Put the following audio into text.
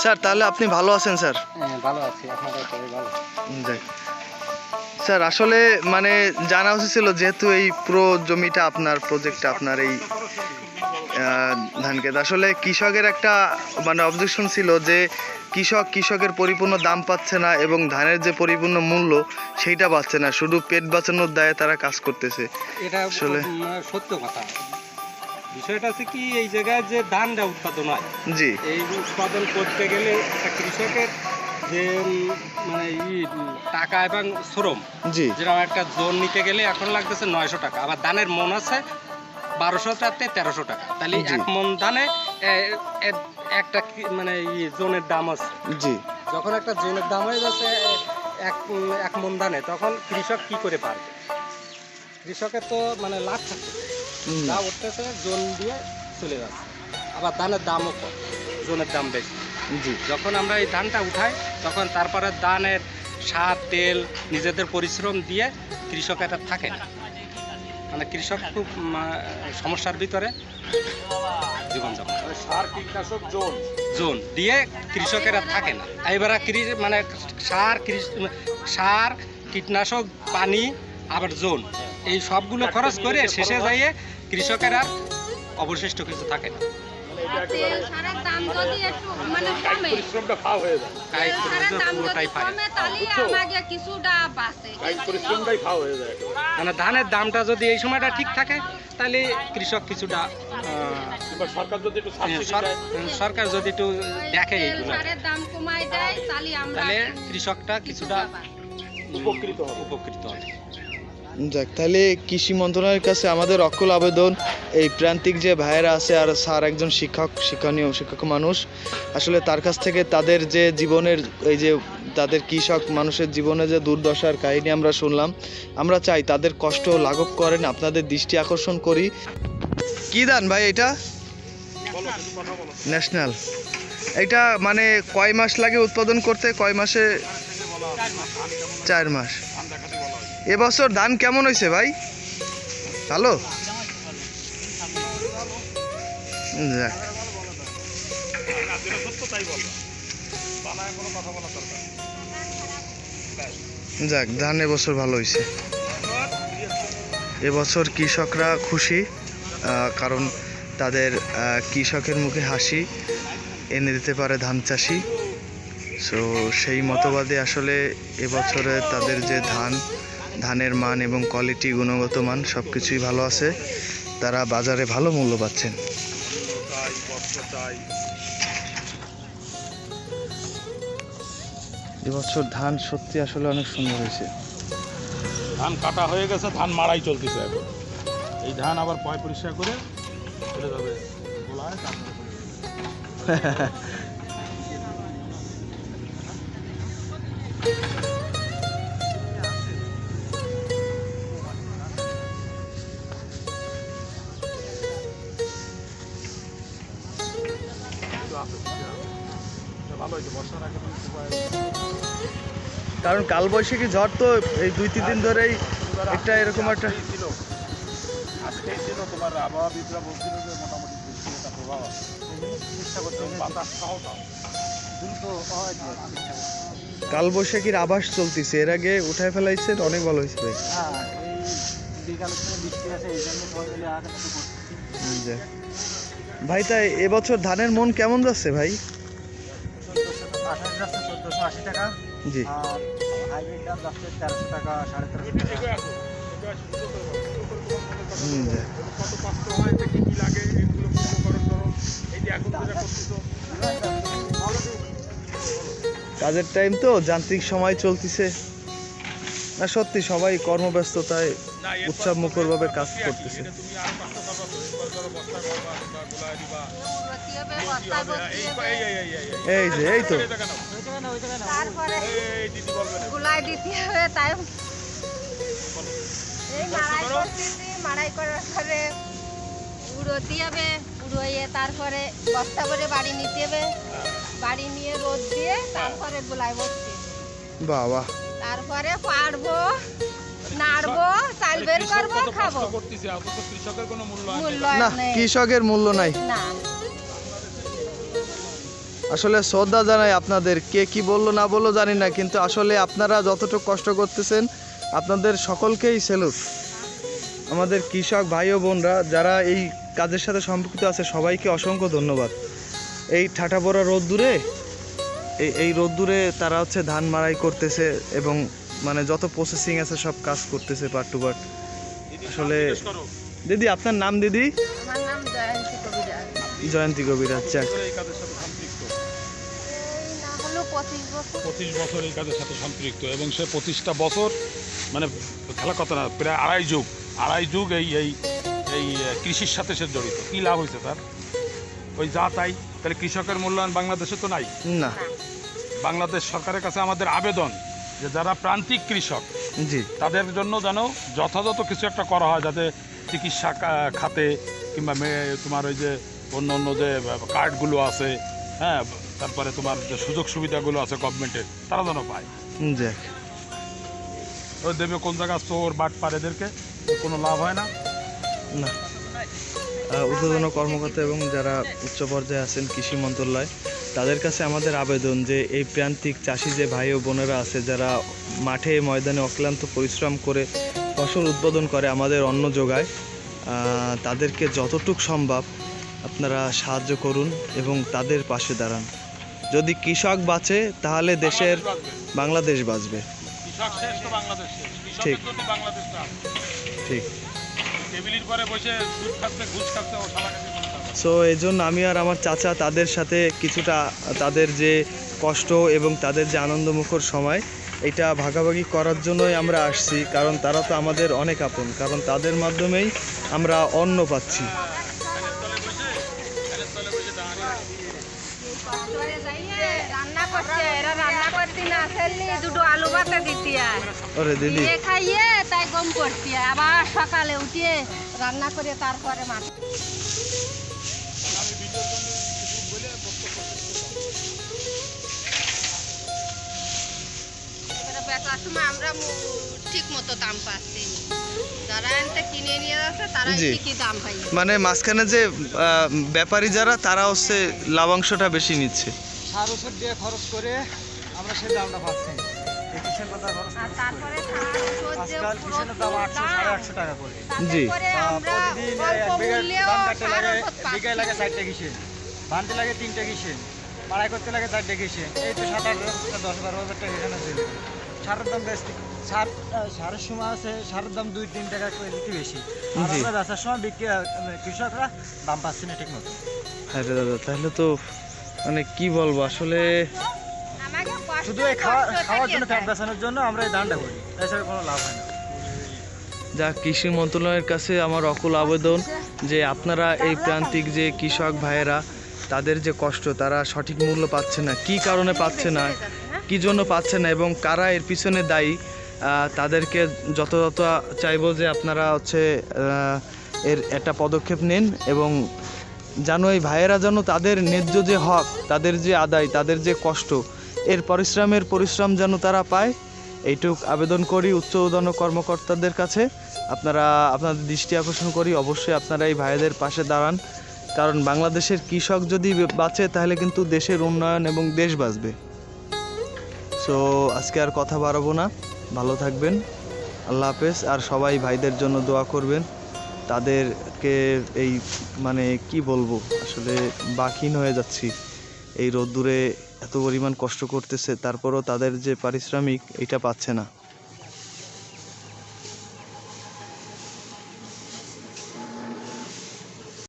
Sir তাহলে আপনি ভালো আছেন স্যার? হ্যাঁ ভালো আছি। স্যার আসলে মানে জানা উচিত ছিল যেহেতু এই পুরো জমিটা আপনার প্রজেক্টটা আপনার এই ধান ক্ষেত আসলে কৃষকের একটা মানে অবজেকশন ছিল যে কৃষক কৃষকের পরিপূর্ণ দাম পাচ্ছে না এবং ধানের যে পরিপূর্ণ মূল্য সেইটা পাচ্ছে না। শুধু পেট বাঁচানোর দায়ে তারা কাজ করতেছে। এটা আসলে- সত্য কথা। বিষয়টা হচ্ছে কি এই জায়গায় যে ধানটা উৎপাদন হয় জি। এই উৎপাদন করতে গেলে একটা কৃষকের যে মানে ই টাকা এবং শ্রম জি। যেরকম একটা জোন নিতে গেলে এখন লাগতেছে নয়শো টাকা আবার ধানের মন আছে বারোশো টাকা তেরোশো টাকা। তাহলে। এক মন ধানে একটা মানে ই জোনের দাম আছে। জি। যখন একটা জোনের দাম হয়ে যাচ্ছে এক এক মন ধানে তখন কৃষক কি করে পারবে? কৃষকের তো মানে লাভ থাকে। হুম, যা উঠতেছে জোন দিয়ে চলে যাচ্ছে। আবার ধানের দামও কম জোনের দাম বেশি। জি। যখন আমরা এই ধানটা উঠাই তখন তারপরে ধানের সার তেল নিজেদের পরিশ্রম দিয়ে কৃষকেরা থাকে না। মানে কৃষক খুব সমস্যার ভিতরে জীবনযাপন সার কীটনাশক জোন জোন দিয়ে কৃষকেরা থাকে না। এবার কৃষি মানে সার কৃষি সার কীটনাশক পানি আবার জোন এই সবগুলো খরচ করে শেষে যাইয়ে কৃষকের আর অবশিষ্ট কিছু থাকে না। মানে এটা তেল একেবারে সারের দাম যদি একটু মানে হয়ে হয়ে ধানের দামটা যদি এই সময়টা ঠিক থাকে তাহলে কৃষক কিছুটা সরকার যদি একটু সাবসিডি সর- দেয়। সরকার যদি একটু দেখে এইগুলো। সারের দাম কমাই দেয় তাহলে কৃষকটা কিছুটা উপকৃত হবে। উপকৃত হবে। যাক, তাহলে কৃষি মন্ত্রণালয়ের কাছে আমাদের অকুল আবেদন। এই প্রান্তিক যে ভাইয়েরা আছে আর স্যার একজন শিক্ষক, শিক্ষণীয়, শিক্ষক মানুষ, আসলে তার কাছ থেকে তাদের যে জীবনের, এই যে তাদের কৃষক মানুষের জীবনে যে দুর্দশার কাহিনী আমরা শুনলাম, আমরা চাই তাদের কষ্ট লাঘব করেন, আপনাদের দৃষ্টি আকর্ষণ করি। কি দান ভাই এটা? ন্যাশনাল। এটা মানে কয় মাস লাগে উৎপাদন করতে? কয় মাসে? চার মাস। এবছর ধান কেমন হয়েছে ভাই? ভালো? যাক। যাক, ধান এবছর ভালো হয়েছে এবছর কৃষকরা খুশি কারণ তাদের কৃষকের মুখে হাসি, এনে দিতে পারে ধান চাষি। সো সেই মতবাদে আসলে এবছরে তাদের যে ধান ধানের মান এবং কোয়ালিটি গুণগত মান সব কিছুই ভালো আছে। তারা বাজারে ভালো মূল্য পাচ্ছেন। এবছর ধান সত্যি আসলে অনেক সুন্দর হয়েছে। ধান কাটা হয়ে গেছে ধান মারাই চলতেছে এখন। এই ধান আবার পয় পরিষ্কার করে চলে যাবে কারণ কালবৈশাখী ঝড় তো এই দুই তিন দিন ধরেই একটা এরকম একটা আজকেই ছিল। আজকেই ছিল তোমার আবহাওয়াবিদরা বলছিল যে মোটামুটি বৃষ্টির একটা প্রভাব আছে। এবং বাতাস সহটা কালবৈশাখীর আভাস চলতেছে। এর আগে উঠায় ফেলাইছেন অনেক ভালো হয়েছে ভাই হুম, যাক। ভাই তাই এবছর ধানের মন কেমন যাচ্ছে ভাই? টাকা। জি। কাজের টাইম তো যান্ত্রিক সময় চলতেছে। না সত্যি সবাই কর্মব্যস্ততায় উৎসব মুখরভাবে কাজ তুমি করতেছে। এই যে এই তো। করার পরে উড়োতে হবে উড়োইয়ে তারপরে বস্তা করে বাড়ি নিতে হবে বাড়ি নিয়ে রোদ দিয়ে তারপরে গুলাই বসতে বাহ বাহ তারপরে পারব নাড়বো চাল বের করব খাব। কৃষকের কোনো মূল্য না কৃষকের মূল্য নাই। না আসলে শ্রদ্ধা জানাই আপনাদের কে কি বলল না বলল জানি না কিন্তু আসলে আপনারা যতটুকু কষ্ট করতেছেন আপনাদের সকলকেই সেলুট। আমাদের কৃষক ভাই ও বোনরা যারা এই কাজের সাথে সম্পর্কিত আছে সবাইকে অসংখ্য ধন্যবাদ। এই ঠাটা পড়া রোদ্দুরে এই এই রোদ্দুরে তারা হচ্ছে ধান মাড়াই করতেছে এবং মানে যত প্রসেসিং আছে সব কাজ করতেছে পার্ট টু পার্ট আসলে দিদি আপনার নাম দিদি? জয়ন্তী কবির আচ্ছা সাথে সম্পৃক্ত? এই না হলো পঁচিশ বছর। এই কাজের সাথে সম্পৃক্ত এবং সে পঁচিশটা বছর মানে খেলা কথা না প্রায় আড়াই যুগ আড়াই যুগ এই এই এই কৃষির সাথে সে জড়িত। কী লাভ হয়েছে তার? ওই যা তাই তাহলে কৃষকের মূল্যায়ন বাংলাদেশে তো নাই। না। বাংলাদেশ সরকারের কাছে আমাদের আবেদন যে যারা প্রান্তিক কৃষক জি। তাদের জন্য যেন যথাযথ কিছু একটা করা হয় যাতে চিকিৎসা খাতে কিংবা তোমার ওই যে অন্য অন্য যে কার্ডগুলো আছে হ্যাঁ তারপরে তোমার যে সুযোগ সুবিধাগুলো আছে গভর্নমেন্টের তারা যেন পায়। যাক ওই দেবে কোন জায়গা চোর বাট পার এদেরকে কোনো লাভ হয় না? না। ঊর্ধ্বতন কর্মকর্তা এবং যারা উচ্চ পর্যায়ে আছেন কৃষি মন্ত্রণালয় তাদের কাছে আমাদের আবেদন যে এই প্রান্তিক চাষি যে ভাই ও বোনেরা আছে যারা মাঠে ময়দানে অক্লান্ত পরিশ্রম করে ফসল উৎপাদন করে আমাদের অন্ন যোগায় তাদেরকে যতটুক সম্ভব আপনারা সাহায্য করুন এবং তাদের পাশে দাঁড়ান। যদি কৃষক বাঁচে তাহলে দেশের বাংলাদেশ বাঁচবে। ঠিক। ঠিক। পরে বসে খাচ্ছে খাচ্ছে, ও। সো এই জন্য আমি আর আমার চাচা তাদের সাথে কিছুটা তাদের যে কষ্ট এবং তাদের যে আনন্দমুখর সময়, এটা ভাগাভাগি করার জন্যই আমরা আসছি, কারণ তারা তো আমাদের অনেক আপন, কারণ তাদের মাধ্যমেই আমরা অন্ন পাচ্ছি করতে দুটো আলু ভাতে দিতে ওরে দিদি। খাইয়ে তাই গম করতে আবার সকালে উঠিয়ে রান্না করে তারপরে মাছ। বেচার সময় আমরা ঠিক মতো দাম পাচ্ছি। যারা কিনে নিয়ে যাচ্ছে তারা জি। দাম পাই মানে মাঝখানে যে আহ, ব্যাপারী যারা তারা হচ্ছে লাভাংশটা বেশি নিচ্ছে। সার ওষুধ দিয়ে খরচ করে আমরা সেই দামটা পাচ্ছি। কথা আজকাল কিষানের দাম আটশো সাড়ে আটশো টাকা করে। জি। আমরা প্রতিদিন অল্প এক বিঘা ধান কাটতে লাগে বিঘায় লাগে চারটে লাগে তিনটে মাড়াই করতে লাগে চারটে কিসেন এই তো সাত আট দশ বারো হাজার টাকা দিলে সারের দাম বেশি। সার সারের সময় আছে সারের দাম দুই তিন টাকা করে দিতে বেশি। আর। আমরা বেচার সময় বিক্রি আহ, কৃষকরা দাম পাচ্ছি না ঠিক মতো হ্যাঁ রে দাদা তাহলে তো মানে কি বলব আসলে শুধু এই খাওয়া খাওয়ার জন্য ফ্যাট বেচানোর জন্য আমরা এই দানটা করি। এছাড়া কোনো লাভ হয় না। যা কৃষি মন্ত্রণালয়ের কাছে আমার অকুল আবেদন যে আপনারা এই প্রান্তিক যে কৃষক ভাইয়েরা তাদের যে কষ্ট তারা সঠিক মূল্য পাচ্ছে না। কি কারণে পাচ্ছে না? কি জন্য পাচ্ছে না? এবং কারা এর পিছনে দায়ী? তাদেরকে যথাযথ চাইব যে আপনারা হচ্ছে এর একটা পদক্ষেপ নিন এবং যেন এই ভাইয়েরা যেন তাদের ন্যায্য যে হক তাদের যে আদায় তাদের যে কষ্ট এর পরিশ্রমের পরিশ্রম যেন তারা পায়, এইটুক আবেদন করি উচ্চ উদন কর্মকর্তাদের কাছে। আপনারা, আপনাদের দৃষ্টি আকর্ষণ করি, অবশ্যই আপনারা এই ভাইদের পাশে দাঁড়ান। কারণ বাংলাদেশের কৃষক যদি বাঁচে, তাহলে কিন্তু দেশের উন্নয়ন এবং দেশ বাঁচবে। সো আজকে আর কথা বাড়াবো না। ভালো থাকবেন। আল্লাহ হাফেজ। আর সবাই ভাইদের জন্য দোয়া করবেন। তাদেরকে এই মানে কি বলব? আসলে বাকিন হয়ে যাচ্ছি। এই রোদ্দুরে এত পরিমাণ কষ্ট করতেছে তারপরও তাদের যে পারিশ্রমিক এটা পাচ্ছে না।